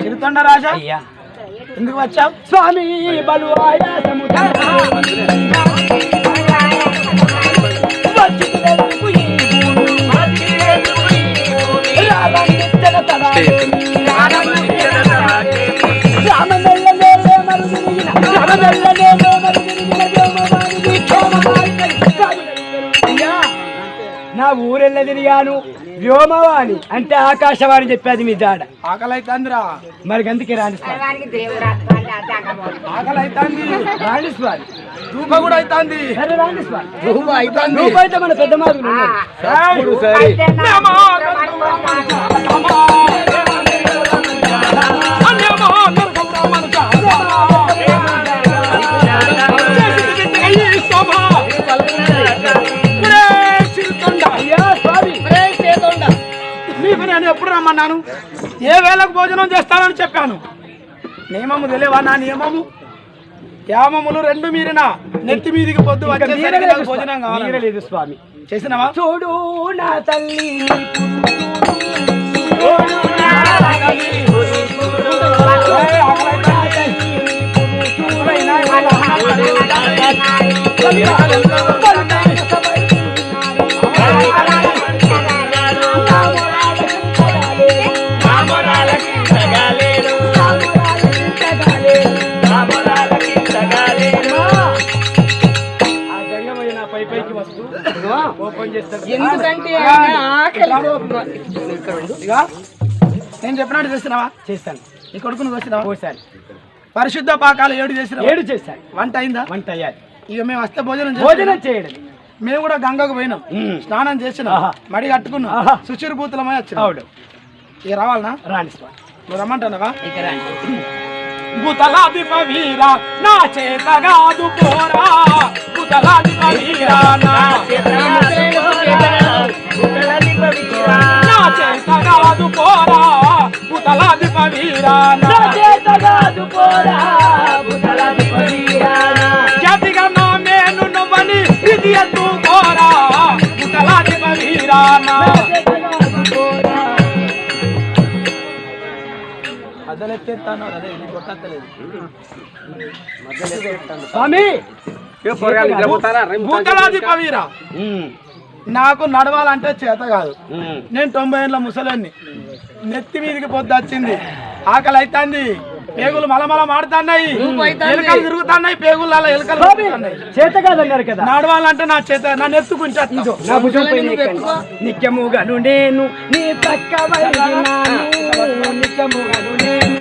చిరుతొండ రాజా ఎందుకు వచ్చావు స్వామి బలువాయ నా ఊరెళ్ళ తిరిగాను వ్యోమవాణి అంటే ఆకాశవాణి చెప్పేది మీ దాడ ఆకలి అవుతుందిరా మరి అందుకే రాణి స్వామి ఆకలి అవుతుంది రాణి స్వామి ధూప కూడా అవుతుంది సరే రాణి స్వామి ధూప అవుతుంది ధూప అయితే మన పెద్ద మాదులు నేను ఎప్పుడు రమ్మన్నాను? ఏ వేళకు భోజనం చేస్తానని చెప్పాను. నియమము తెలియవా నా నియమము? యామములు రెండు మీరిన నెత్తి మీదికి పొద్దు భోజనం కావాలి లేదు స్వామి. చేసినవా? చూడు నా తల్లి. ఎందుకంటే నేను చెప్పినట్టు చేస్తున్నావా? చేస్తాను. నీ కొడుకును వచ్చినావా కోసాను పరిశుద్ధ పాకాలు ఏడు చేసిన ఏడు చేశాను వంట అయిందా? వంట అయ్యాలి ఇక మేము వస్తే భోజనం భోజనం చేయడం. మేము కూడా గంగకు పోయినాం. స్నానం చేసినాం. మడి కట్టుకున్నాం. సుచిరు భూతులమై వచ్చినాం. ఇక రావాలనా? రాణి నువ్వు రమ్మంటున్నావా? ఇక రండి. బుతలాది పవీరా నా చేత కాదు పోరా. బుతలాది పవీరా నా నా చేత కాదు పోరా బుతలాది పవీరా నా చేత కాదు పోరా బుతలాది పవీరా. జాతిగా నా మేను నువ్వని ఇది ఎత్తు పోరా బుతలాది పవీరా నా అదలెత్తేస్తాను అదే ఇది కొట్టలేదు స్వామి భూతలాది కవీరా నాకు నడవాలంటే చేత కాదు. నేను తొంభై ఏళ్ళ ముసలాన్ని నెత్తి మీదకి పొద్దు వచ్చింది. ఆకలి అవుతుంది పేగులు మలమల మాడుతున్నాయి ఎలుకలు తిరుగుతున్నాయి. పేగులు అలా ఎలుకలు. చేత కాదన్నారు కదా. నడవాలంటే నా చేత నా నెత్తుకుంటా నా భుజం పై నిత్యముగను నేను నీ పక్క వైనాను నిత్యముగను నేను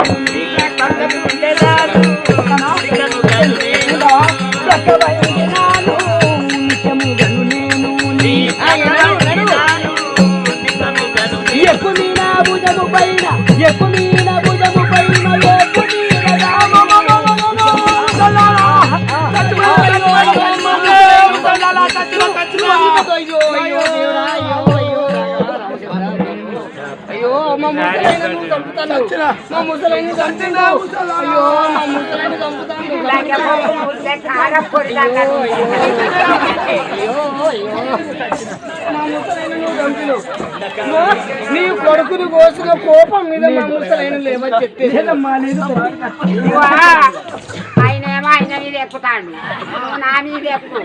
భుజము పైన ఎక్కు నీ నా భుజము పైన ఎక్కు నీ నా అయ్యో మా ముసలైన చంపుతాను మా ముసలైన చంపుతావు అయ్యో మా ముసలైన చంపుతాను అయ్యో అయ్యో. మా ముసలైన నువ్వు నీ కొడుకుని కోసిన కోపం మీద మా ముసలైన లేవని చెప్పేసి ఆయనేమో ఆయన మీద ఎక్కుతాడు. నా మీద ఎక్కువ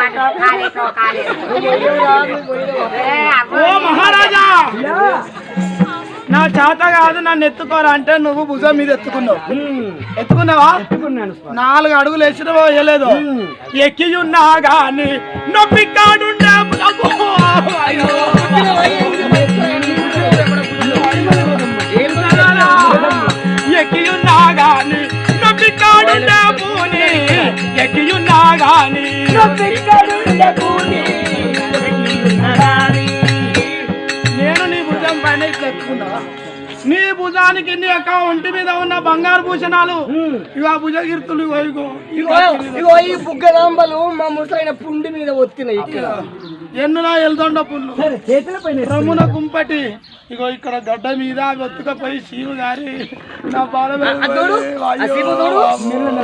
అటో కాలేటో కాలేదు ఏ, అబ్బో, ఓ మహారాజా! నా చేత కాదు నన్ను ఎత్తుకోరా అంటే నువ్వు భుజం మీద ఎత్తుకున్నావు. ఎత్తుకున్నావా? నాలుగు అడుగులు వేసినవో వేయలేదు ఎక్కి ఉన్నా గాని నొప్పి అయ్యో. ఎక్కి ఉన్నా గాని నొప్పి పూని. ఎక్కి ఉన్నా గాని నేను నీ భుజం పైన ఇట్లా ఎత్తుకున్నా నీ భుజాన ముసలానికి ఎన్ని యొక్క ఒంటి మీద ఉన్న బంగారు భూషణాలు? ఇవి ఆ భుజకీర్తులు ఇగో ఇగో ఇగో ఇగో ఈ బుగ్గదాంబలు మా ముసలైన పుండి మీద ఒత్తినాయి ఇక్కడ. ఎన్నులా ఎల్దొండ పుల్లు? రమున కుంపటి ఇగో ఇక్కడ గడ్డ మీద వెతుకపోయి శివు గారి. నా బాల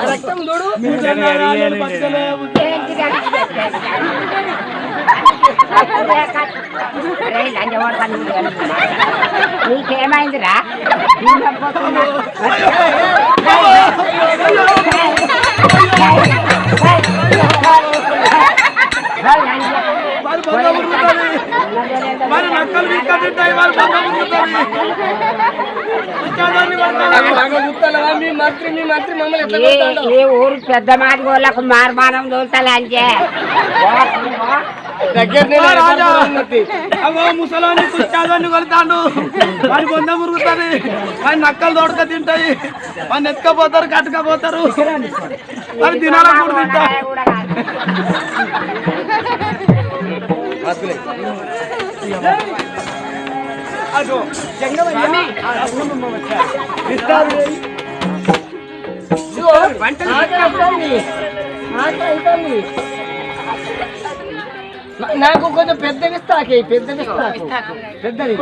రక్తం నీకేమైందిరా? మరి నక్కలు విక్క తింటాయి మరి ఊరు పెద్ద మాది వాళ్ళకు మార్మానం దోల్తలంటే ముసలాన్ని కుచ్చాదాన్ని కొలుతాడు వాడి బొంద మురుగుతుంది. వాడి నక్కలు దొడక తింటాయి. వాడిని ఎత్తుకపోతారు కట్టుకపోతారు. మరి తినాల కూడా తింటా. కూడా కాదు నాకు కొంచెం పెద్దవి ఇస్తాకే పెద్దవి ఇస్తాకు పెద్దవి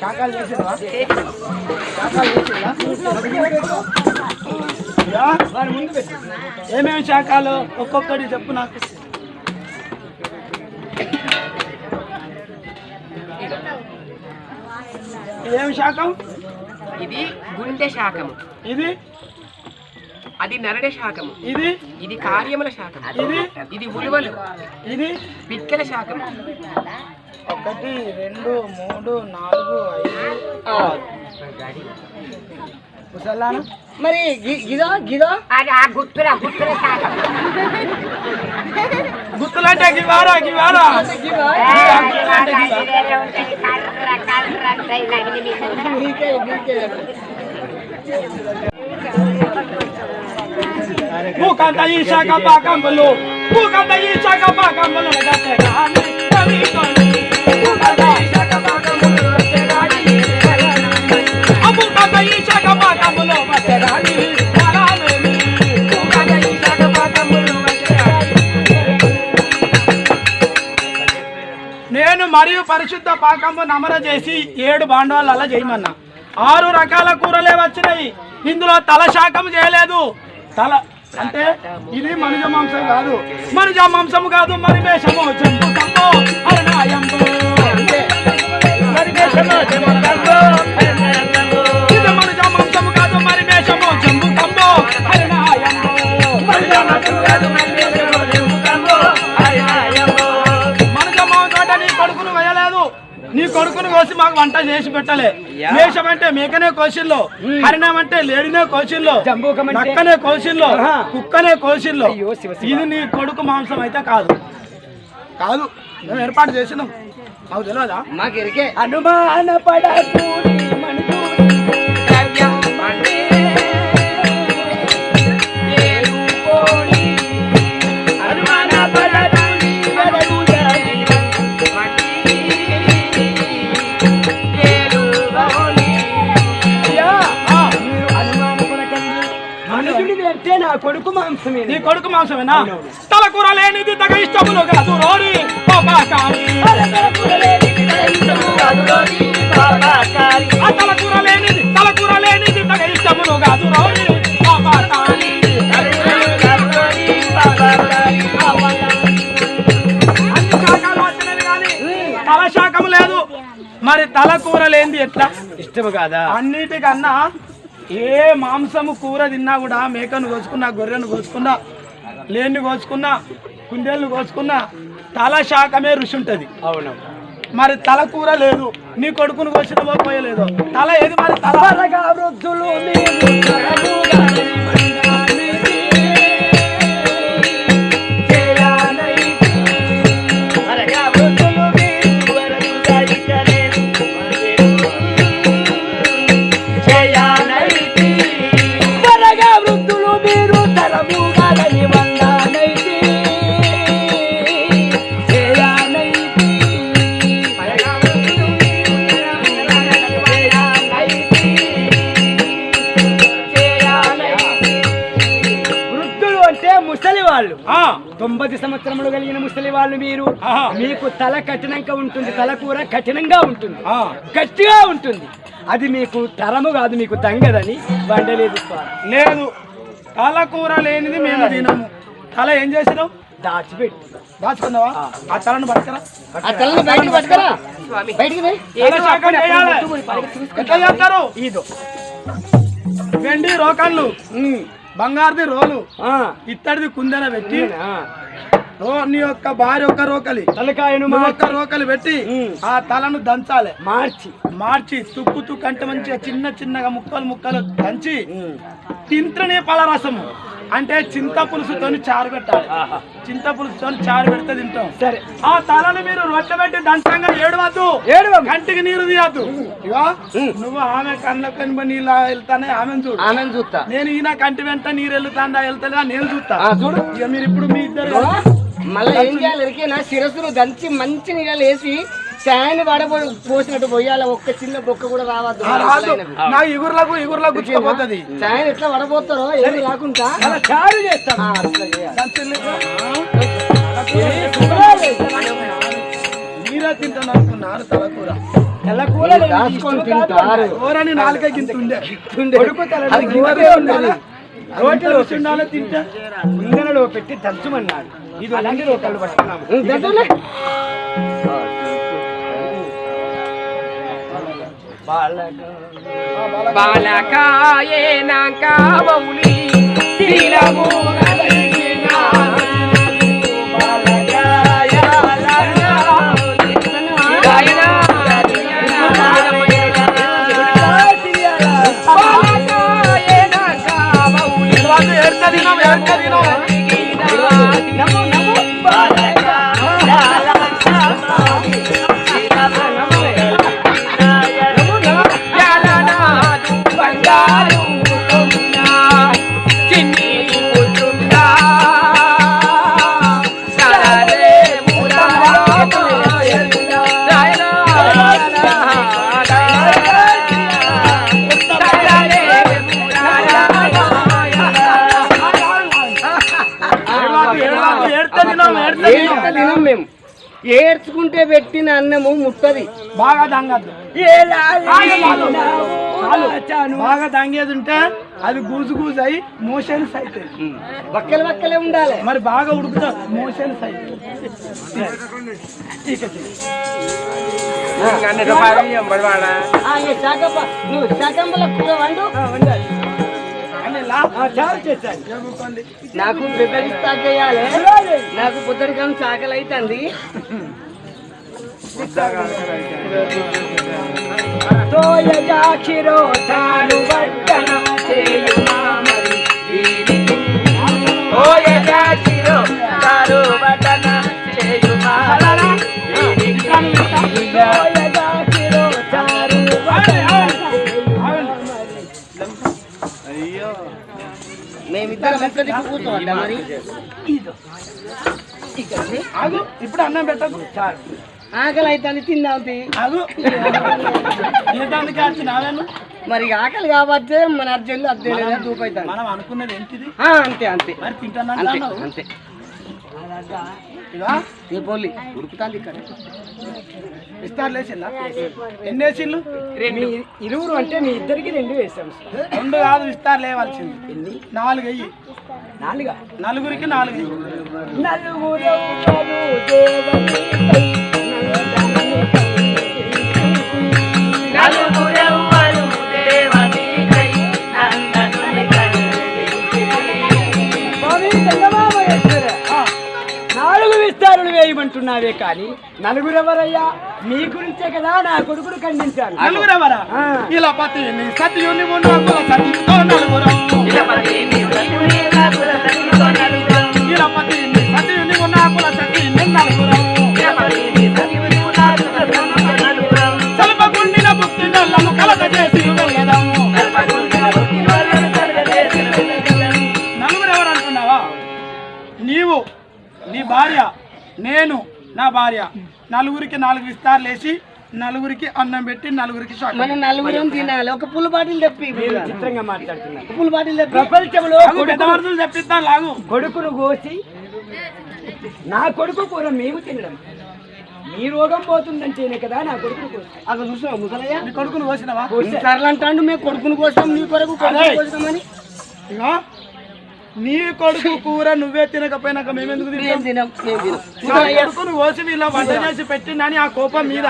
శాకాలు చేసినవా? ఏమేమి శాఖలు ఒక్కొక్కటి చెప్పు నాకు. ఏమి శాఖం ఇది గుండె శాఖము ఇది? అది నరడే శాఖము. ఇది? ఇది కార్యముల శాఖము. ఇది? ఇది ఉలువలు ఇది? పిక్కల శాఖము. ఒకటి రెండు మూడు నాలుగు ఐదు మరి గిదా గిదా? అది ఆ గుర్తురా గుర్తురా శాఖం గుర్తులంటే గివారా గివారా? నీకే నీకే నేను మరియు పరిశుద్ధ పాకము నమర చేసి ఏడు బాండవాళ్ళు అలా చేయమన్నా. ఆరు రకాల కూరలే వచ్చినాయి. ఇందులో తల శాఖం చేయలేదు. తల అంటే ఇది మనుజ మాంసం కాదు మనుజ మాంసం కాదు మరి అరుణాయంబు మరి. ఇది మనుజ మాంసము కాదు మరి మేషము జంబు కంబో అరుణాయంబు. మనుజ మాంసము కాదు కోసి మాకు వంట చేసి పెట్టలే. మేషం అంటే మేకనే కోసిల్లో హరిణం అంటే లేడినే కోసిల్లో? నక్కనే కోసిల్లో. కుక్కనే కోసిల్లో. ఇది నీ కొడుకు మాంసం అయితే కాదు. కాదు. మేము ఏర్పాటు చేసినాం మాకు తెలియదా మాకు ఎరికే అనుమాన పడకూడి కొడుకు మాంసమే నీ కొడుకు మాంసమేనా? తల కూర లేనిది తగ ఇష్టములు కాదు రోరి పాపాకారి. ఆ తల కూర లేనిది తల కూర లేనిది తగ ఇష్టములు కాదు రోరి పాపాకారి. తల శాఖము లేదు. మరి తల కూర లేనిది ఎట్లా? ఇష్టము కాదా? అన్నిటికన్నా ఏ మాంసము కూర తిన్నా కూడా మేకను కోసుకున్నా గొర్రెను కోసుకున్నా లేని కోసుకున్నా కుందేళ్ళు కోసుకున్నా తల శాఖమే రుచి ఉంటుంది. అవును. మరి తల కూర లేదు నీ కొడుకును కోసిన పోయలేదు. తల ఏది మరి తల? వృద్ధులు సంవత్సరములు కలిగిన ముసలి వాళ్ళు మీరు ఆహా. మీకు తల కఠినంగా ఉంటుంది తల కూర కఠినంగా ఉంటుంది ఆ. గట్టిగా ఉంటుంది. అది మీకు తరము కాదు మీకు తంగదని వండలేదు. లేదు. తల కూర లేనిది మేము తినము. తల ఏం చేసినావు? దాచిపెట్టి. దాచుకున్నావా? ఆ. తలను పడకరా ఆ తలని బయటికి పట్టుకరా. బయటికి పోయి. తల శాఖం చేయాలి. ఎట్లా చేస్తారు? ఇదో. వెండి రోకళ్ళు. బంగారుది రోలు. ఆ. ఇత్తడిది కుందెన పెట్టి నీ యొక్క భార్య ఒక రోకలి. తలకాయను ఒక్క రోకలి పెట్టి. ఆ తలను దంచాలి. మార్చి. మార్చి తుక్కు తుక్కు అంటే మంచిగా చిన్న చిన్నగా ముక్కలు ముక్కలు దంచి. తింత్రనే పలరసము అంటే చింత పులుసుతోని చారు పెట్టాలి. చింత పులుసుతోని చారు పెడితే తింటాం. సరే. ఆ తలను మీరు రొట్టె పెట్టి దంచంగా ఏడవద్దు. ఏడవ కంటికి నీరు తీయద్దు. ఇగో నువ్వు ఆమె కళ్ళకి నీళ్ళు వెళ్తానే ఆమెను చూడు. ఆమెను చూస్తా. నేను ఈయన కంటి వెంట నీరు వెళ్తాందా వెళ్తాడా నేను చూస్తా. చూడు. ఇక మీరు ఇప్పుడు మీ ఇద్దరు మళ్ళీ ఏం చేయాలి? ఎరికేనా శిరస్సును దంచి మంచి నీళ్ళు వేసి చాయని పడబో పోసినట్టు పోయాలి. ఒక్క చిన్న బొక్క కూడా రావద్దు. నా ఇగుర్లకు ఇగుర్లకు గుచ్చుకుపోతుంది చాయని ఎట్లా పడబోతారో ఏమి రాకుండా? చారు. మీరే తింటాను తలకూర. తింటారు. కూరని నాలుక గింత ఉండే అది ఉండాలి. రోటిలో తింటే. కుందనలో పెట్టి దంచమన్నాడు. ఇది అలాంటి రోకళ్ళు పట్టుకున్నాము. బాగా దంగద్దు. బాగా దంగేది ఉంటే అది గూజు గూజు అయి మోషన్స్ అవుతుంది బక్కలు బక్కలే ఉండాలి. మరి బాగా ఉడుకుతా మోషన్స్ అవుతుంది ఆ, ఈ శాఖప నువ్వు శాకంబల కూర వండు అని లా చారు చేశాను చెప్పుకోండి. నాకు అవుతుంది తోయజాక్షిరో చాలు వడ్డన చేయుమా మరి? తోయజాక్షిరో చాలు వడ్డన చేయుమా తోయజాక్షిరో చాలు మేమిద్దరం ఒక్కటి కూర్చోవద్దా మరి ఇప్పుడు అన్నం పెట్టకు. చాలు. ఆకలి అవుతుంది తిందాం వచ్చినావేను మరి ఆకలి కాబట్టి మన అర్జెంట్ అద్దె లేదా దూపైతాను మనం అనుకున్నది ఏంటిది? అంతే అంతే. మరి తింటాను అంతే. అంతే. ఏ పోలి ఉడుకుతాంది ఇక్కడ. ఇస్తారు లేచిల్లా ఎన్ని మీ ఇరువురు అంటే మీ ఇద్దరికి రెండు వేసాం. రెండు కాదు ఇస్తారు లేవాల్సింది ఎన్ని? నాలుగు అయ్యి నాలుగా? నలుగురికి నాలుగు అయ్యి వేయమంటున్నావే కానీ నలుగురెవరయ్యా? మీ గురించే కదా నా కొడుకును ఖండించాను. నలుగురు ఎవరా ఆ. ఇలా పతిని సతియుని నలుగురం. భార్య. నలుగురికి నాలుగు విస్తార్లు వేసి నలుగురికి అన్నం పెట్టి నలుగురికి మన నలుగురం తినాలి. ఒక పుల్ల బాటిల్ తెప్పి చిత్రంగా మాట్లాడుతున్నారు. పుల్ల బాటిల్ తెప్పి. ప్రపంచంలో లాగు, తెప్పిస్తా కొడుకును కోసి నా కొడుకు కూర మేము తినడం. మీ రోగం పోతుందంటేనే కదా నా కొడుకును కోసి. అక్కడ ముసలయ్య? నీ కొడుకును కోసినవా? మేము కొడుకుని కోసం నీ కొరకు కోసమని నీ కొడుకు కూర నువ్వే తినకపోయినాక మేమెందుకు మేము తింటాం? తినం మేము తినం. నా కొడుకును కోసి వీళ్ళ వంట చేసి పెట్టిందని ఆ కోపం మీద.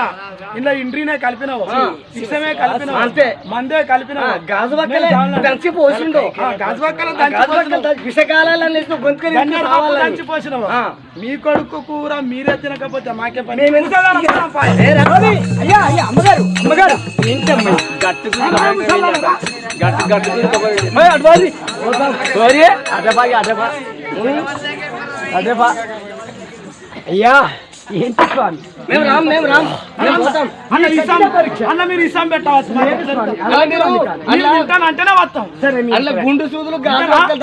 ఇలా ఇండ్రీనే కలిపినావు. ఇష్టమే కలిపినావు. అంతే. మందే కలిపినావు. గాజు బక్కలే. దంచి పోసిండు. గాజు బక్కలు దంచి విషకాలని పోసినావు. మీ కొడుకు కూర మీరే తినకపోతే మాకే పని. మేము ఎందుకు- ముసలారా, ముసలారా, పాయ్. ఏ రా. అయ్యా అయ్యా అమ్మగారు అమ్మగారు. ఏంటమ్మా? అయ్యా. ఏంటి స్వామి మేము రామ్ మేము రామ్ అన్న ఇసాం అన్న మీరు ఇసాం పెట్టవచ్చు? అంటేనే వస్తాం. ఇష్టమే. గుండు సూదులు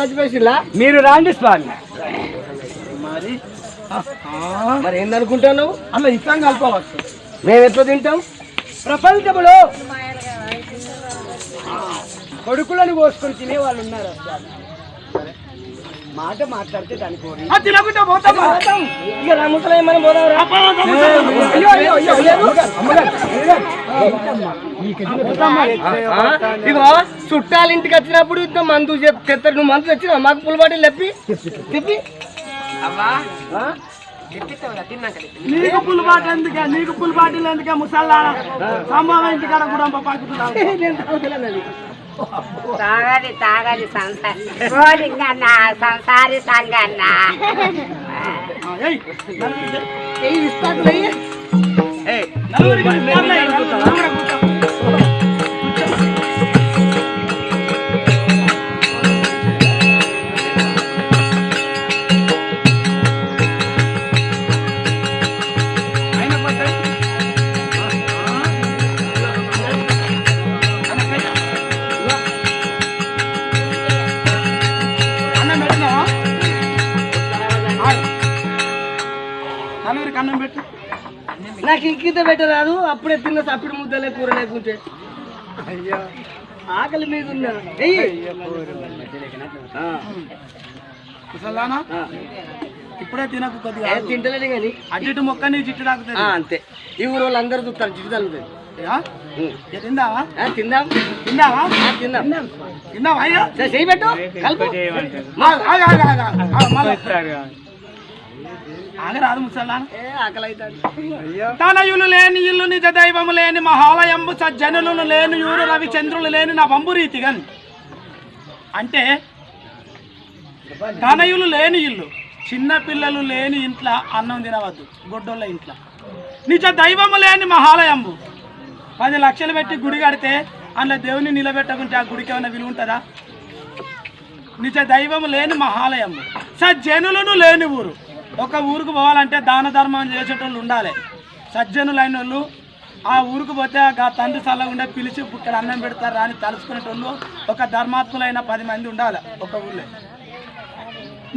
దచ్చిపోసిలా మీరు రాండి స్వామి. మరి? మరి ఏందనుకుంటున్నావు? అలా ఇసాం కలపవచ్చు మేము ఎట్లా తింటాం? ప్రపంచంలో కొడుకులను కోసుకొని తినే వాళ్ళు ఉన్నారు మాట మాట్లాడితే తినకుండా పోతాం ఇక రా ముసలయ్య మనం పోదాం? ఇగో చుట్టాలు ఇంటికి వచ్చినప్పుడు ఇంత మందు చెప్తారు. నువ్వు మందు తెచ్చినావు? మాకు పుల్ బాటిల్ తెప్పి. నీకు ఎందుకే? నీకు పుల్ బాటిల్ ఎందుకే ముసల్లా సంభవం ఇంటికాడ కూడా పాకుతున్నావు. తాగాలి తాగాలి సంసారి గోలింగన్న సంసారి సంగన్న ఏయ్ లేకుంటే అయ్యా ఆకలి మీద ఉన్నా ముసల్లానా ఇప్పుడే తినకు కొద్దిగా ఏ తింటలేను కానీ అటు ఇటు మొక్క నీ జిట్టు తాకుతుంది ఆ, అంతే ఈ ఊరు వాళ్ళు అందరూ చూస్తారు జిడ్డు తగ్గుతుంది తిందావా తిందాం తిందావా తిందాం తిందావా చెయ్యి పెట్టు కలుపు ఆగరాదు తనయులు లేని ఇల్లు నిజ దైవము లేని మహాలయంబు సజ్జనులు లేని యూరు రవి చంద్రులు లేని నా బంబు రీతిగన్ అంటే తనయులు లేని ఇల్లు చిన్న పిల్లలు లేని ఇంట్లో అన్నం తినవద్దు గొడ్డోళ్ళ ఇంట్లో. నిజ దైవము లేని మహాలయంబు పది లక్షలు పెట్టి గుడి కడితే అందులో దేవుని నిలబెట్టకుంటే ఆ గుడికి ఏమైనా విలువ ఉంటుందా? నిజ దైవము లేని మహాలయము సజ్జనులను లేని ఊరు. ఒక ఊరికి పోవాలంటే దాన ధర్మం చేసేటోళ్ళు ఉండాలి. సజ్జనులైన వాళ్ళు ఆ ఊరికి పోతే ఆ తండ్రి ఉండే పిలిచి ఇక్కడ అన్నం పెడతారా అని తలుసుకునేటోళ్ళు ఒక ధర్మాత్ములైన పది మంది ఉండాలి ఒక ఊళ్ళో.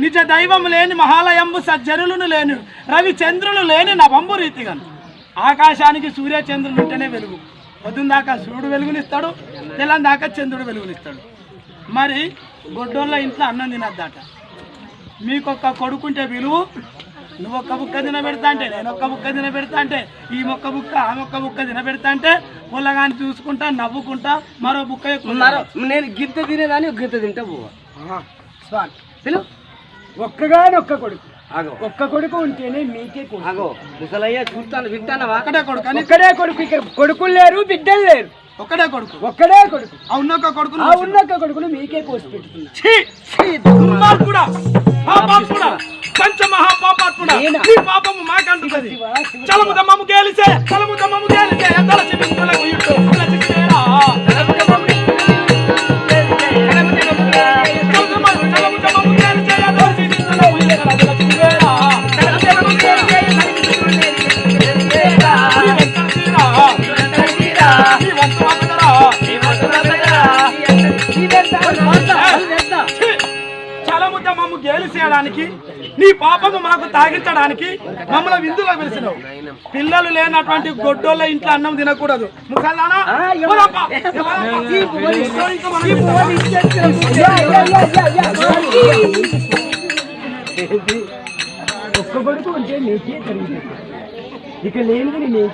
నిజ దైవం లేని మహాలయంబు సజ్జనులను లేని రవిచంద్రులు లేని నవంబు రీతిగా. ఆకాశానికి సూర్యచంద్రులు ఉంటేనే వెలుగు. పొద్దున్న దాకా సూర్యుడు వెలుగునిస్తాడు తెల్లని దాకా చంద్రుడు వెలుగునిస్తాడు. మరి గొడ్డోళ్ళ ఇంట్లో అన్నం తినద్దట. మీకొక్క కొడుకుంటే విలువ నువ్వు ఒక్క బుక్క తినబెడతా అంటే నేను ఒక్క బుక్క తినబెడతా అంటే ఈ మొక్క బుక్క ఆ మొక్క బుక్క తినబెడతా అంటే పొల్లగాని చూసుకుంటా నవ్వుకుంటా మరో బుక్క నేను గిత్త తినేదాన్ని గిత్త తింటా పోవా. పిలు. ఒక్కగాని ఒక్క కొడుకు. ఆగో. ఒక్క కొడుకు ఉంటేనే మీకే కొడుకు. ఆగో ముసలయ్య చూస్తాను వింటానవా? ఒక్కడే కొడుకు అని ఒక్కడే కొడుకు ఇక్కడ కొడుకులు లేరు బిడ్డలు లేరు. ఒక్కడే కొడుకు. ఒక్కడే కొడుకు. ఆ ఉన్నొక్క కొడుకును ఆ ఉన్న ఒక్క కొడుకును మీకే కోసి పెట్టుకున్నా. ఛీ! పాపాత్ముడా! పంచమహాపాపాత్ముడా! నేనా? నీ పాపము మాకంటున్నది. చలము దమ్మము గేలిసే, చలము దమ్మము గేలిసే, ఎద్దల చెవింపులకు ఇట్టు, చేయడానికి నీ పాపము మాకు తాగించడానికి మమ్మల్ని విందులో పిలిచినావు పిల్లలు లేనటువంటి గొడ్డోళ్ళ ఇంట్లో అన్నం తినకూడదు ముసలానా? పోదాంపా. ఇంకా మనం ఒక్క కొడుకు ఉంటే నీకే జరిగింది ఇక లేనిది నేను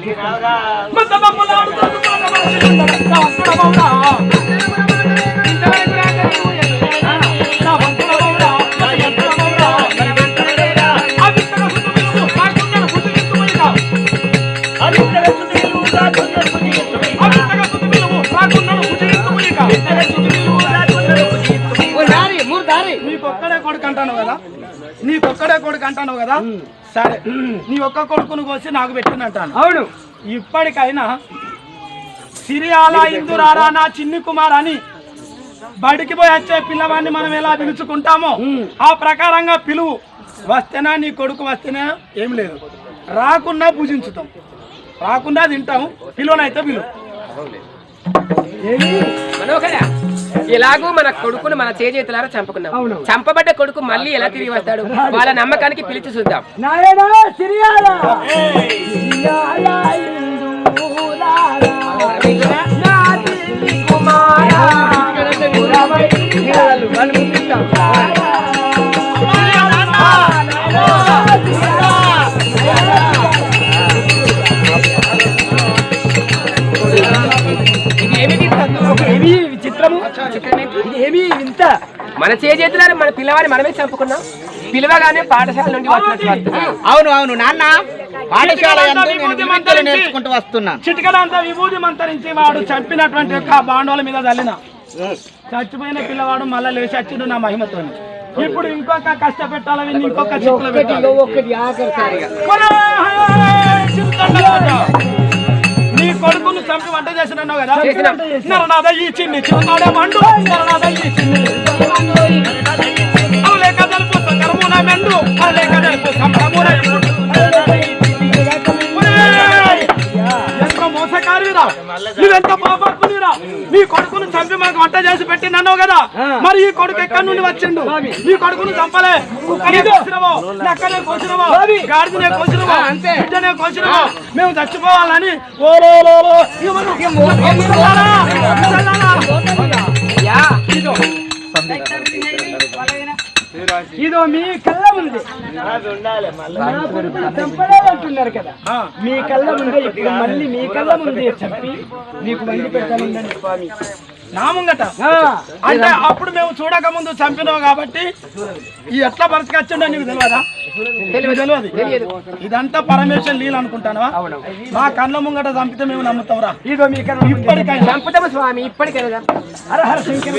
నీకొక్కడే కొడుకు అంటాను కదా? సరే. నీ ఒక్క కొడుకును కోసి నాకు పెట్టినంటాను అవును. ఇప్పటికైనా సిరియాల ఇందురారా నా చిన్ని కుమార్ అని బడికి పోయి వచ్చే పిల్లవాడిని మనం ఎలా పిలుచుకుంటామో ఆ ప్రకారంగా పిలువు. వస్తేనా నీ కొడుకు వస్తేనే ఏం లేదు. రాకుండా పూజించుతాం. రాకుండా తింటాం. పిలువనైతే పిలువు. ఎలాగూ మన కొడుకును మన చేజేతులారా చంపుకున్నాం. చంపబడ్డ కొడుకు మళ్ళీ ఎలా తిరిగి వస్తాడు? వాళ్ళ నమ్మకానికి పిలిచి చూద్దాం. కుమారా. ఇది ఏమి వింత మన చేజేతులారా మన పిల్లవాడిని మనమే చంపుకున్నాం. పిలవగానే పాఠశాల నుండి వచ్చినట్టు. అవును అవును నాన్న. పాఠశాల నేర్చుకుంటూ వస్తున్నాను చిటికడంతా విభూతి మంతరించి వాడు చంపినటువంటి యొక్క బాండోల మీద తల్లిన చచ్చిపోయిన పిల్లవాడు మళ్ళా లేచి వచ్చిండు నా మహిమతో ఇప్పుడు ఇంకొక కష్టపెట్టాలని ఇంకొక చిక్కులు పెట్టాలి. కొడుకును చంపి వంట చేసినావు కదా. నరనాథ ఈ చిన్ని చిరునాడే మండు. నరనాథ ఈ చిన్ని. లేక తెలుపు సంకరమున మెండు. లేక తెలుపు సంభ్రమున నువ్వెంత పాపాత్మునిరా నీ కొడుకును చంపి మాకు వంట చేసి పెట్టినన్నావు కదా మరి ఈ కొడుకు ఎక్కడి నుండి వచ్చిండు నీ కొడుకును చంపలే కుక్కనే కోసినవో నక్కనే కోసినవో గాడిదనే కోసినవో బిడ్డనే కోసినవో మేము చచ్చిపోవాలని ఓలోలో ఇదో మీ కళ్ళ కొడుకుని చంపలేదంటున్నారు కదా. మీ కళ్ళ ముందే ఇప్పుడు మళ్ళీ మీ కళ్ళ ముందే చెప్పి మీకు మంది పెడతానుందండి స్వామి. నా ముంగట? ఆ, అంటే అప్పుడు మేము చూడక ముందు చంపినావు కాబట్టి ఈ ఎట్లా బతకచ్చిండో నీకు తెలియదా? తెలియదు. ఇదంతా పరమేశ్వర్ లీల అనుకుంటానా మా కళ్ళ ముంగట చంపితే మేము నమ్ముతాం రా ఇదో మీ. ఇప్పటికైనా. చంపుతాము స్వామి ఇప్పటికైనా హర హర శంకర.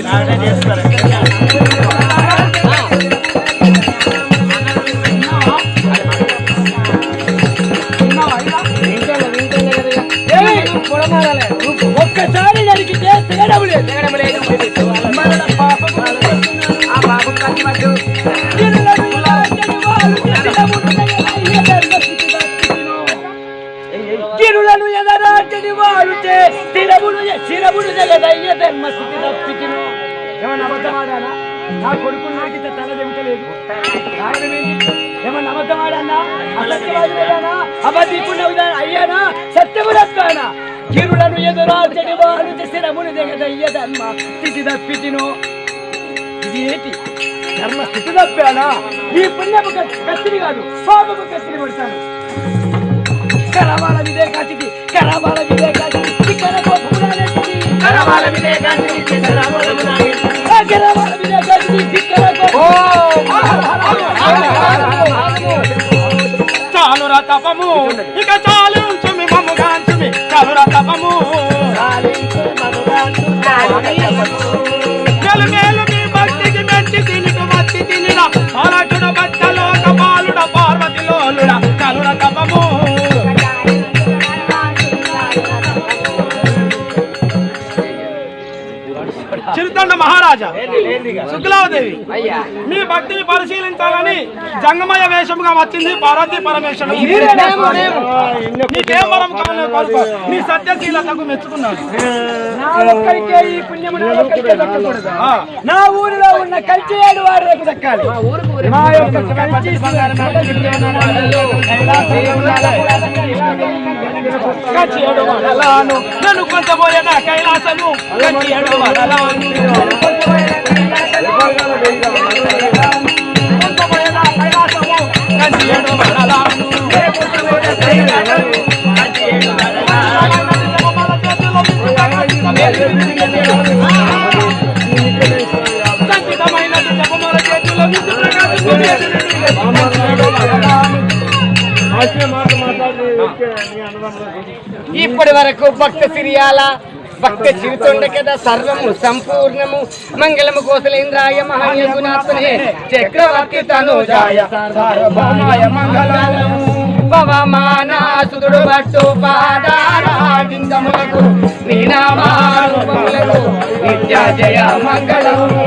నా కొడుకులు నాకితే తల దెంకలేదు కారణం ఏంటి ఏమన్నా అబద్ధమాడానా అసత్యవాదుడానా అబద్ధికున్న అయ్యానా సత్యమురత్వానా గిరులను ఎదురాచని వాడుతే స్థిరములు జగదయ్య ధర్మ స్థితి తప్పితిను ఇది ఏంటి? ధర్మ స్థితి తప్పానా? ఈ పుణ్యపు కత్తి- కత్తిని కాదు పాపపు కత్తిని కొడతాను. కరవాల వివేకాచికి కరవాల వివేకాచికి కరగోపురాలెత్తి కరవాల వివేకాచికి కరవాల వివేకాచికి చాలు రా తపము ఇక చాలు మీ భక్తిని పరిశీలించాలని జంగమయ్య వేషముగా వచ్చింది పార్వతీ పరమేశ్వరుడు నీకేం వరం కావాలో కోరుకో నీ సత్యశీలతకు మెచ్చుకున్నాను నా ఊరిలో ఉన్న కలిసి ఏడు దక్కాలి మా యొక్క నన్ను నా కైలాసము కచ్చేడు వదలాను కొంతపోయే నా కైలాసము కచ్చేడు వదలాను సంచితమైన జపమాల చేతిలో విద్య ఇప్పటి వరకు భక్త సిరియాల భక్త చిరుతొండ కదా సర్వము సంపూర్ణము మంగళము కోసలేంద్రాయ మహాయ గుణాత్మనే చక్రవర్తి తనుజాయ సార్వభౌమాయ మంగళము పవమానాసుడు పట్టు పాదారాజిందములకు నీ నామానుభములకు నిత్య జయ మంగళము.